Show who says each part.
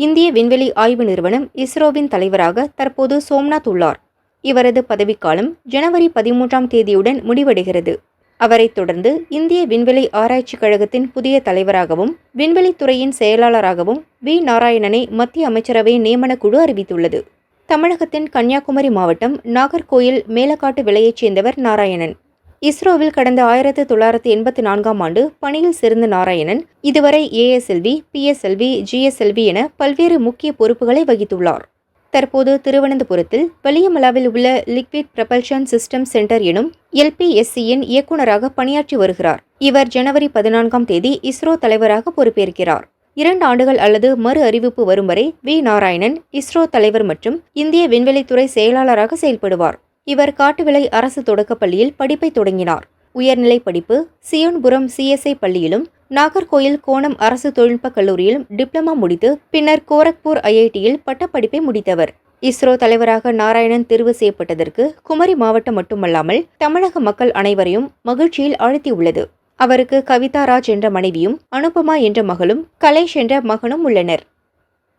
Speaker 1: இந்திய விண்வெளி ஆய்வு நிறுவனம் இஸ்ரோவின் தலைவராக தற்போது சோம்நாத் உள்ளார். இவரது பதவிக்காலம் ஜனவரி பதிமூன்றாம் தேதியுடன் முடிவடைகிறது. அவரைத் தொடர்ந்து இந்திய விண்வெளி ஆராய்ச்சிக் கழகத்தின் புதிய தலைவராகவும் விண்வெளித்துறையின் செயலாளராகவும் வி. நாராயணனை மத்திய அமைச்சரவை நியமனக் குழு அறிவித்துள்ளது. தமிழகத்தின் கன்னியாகுமரி மாவட்டம் நாகர்கோயில் மேலக்காட்டு விலையைச் சேர்ந்தவர் நாராயணன். இஸ்ரோவில் கடந்த ஆயிரத்து தொள்ளாயிரத்து எண்பத்தி நான்காம் ஆண்டு பணியில் சேர்ந்த நாராயணன் இதுவரை ஏஎஸ்எல்வி பிஎஸ்எல்வி ஜிஎஸ்எல்வி என பல்வேறு முக்கிய பொறுப்புகளை வகித்துள்ளார். தற்போது திருவனந்தபுரத்தில் வெளியமலாவில் உள்ள லிக்விட் ப்ரபல்ஷன் சிஸ்டம் சென்டர் எனும் எல்பிஎஸ்சியின் இயக்குநராக பணியாற்றி வருகிறார். இவர் ஜனவரி பதினான்காம் தேதி இஸ்ரோ தலைவராக பொறுப்பேற்கிறார். இரண்டு ஆண்டுகள் அல்லது மறு அறிவிப்பு வரும் வரை வி நாராயணன் இஸ்ரோ தலைவர் மற்றும் இந்திய விண்வெளித்துறை செயலாளராக செயல்படுவார். இவர் காட்டுவிளை அரசு தொடக்கப்பள்ளியில் படிப்பை தொடங்கினார். உயர்நிலை படிப்பு சியோன்புரம் சிஎஸ்ஐ பள்ளியிலும் நாகர்கோயில் கோணம் அரசு தொழில்நுட்பக் கல்லூரியிலும் டிப்ளமா முடித்து பின்னர் கோரக்பூர் ஐஐடியில் பட்டப்படிப்பை முடித்தவர். இஸ்ரோ தலைவராக நாராயணன் தேர்வு செய்யப்பட்டதற்கு குமரி மாவட்டம் மட்டுமல்லாமல் தமிழக மக்கள் அனைவரையும் மகிழ்ச்சியில் ஆழ்த்தியுள்ளது. அவருக்கு கவிதா ராஜ் என்ற மனைவியும் அனுபமா என்ற மகளும் கலேஷ் என்ற மகனும் உள்ளனர்.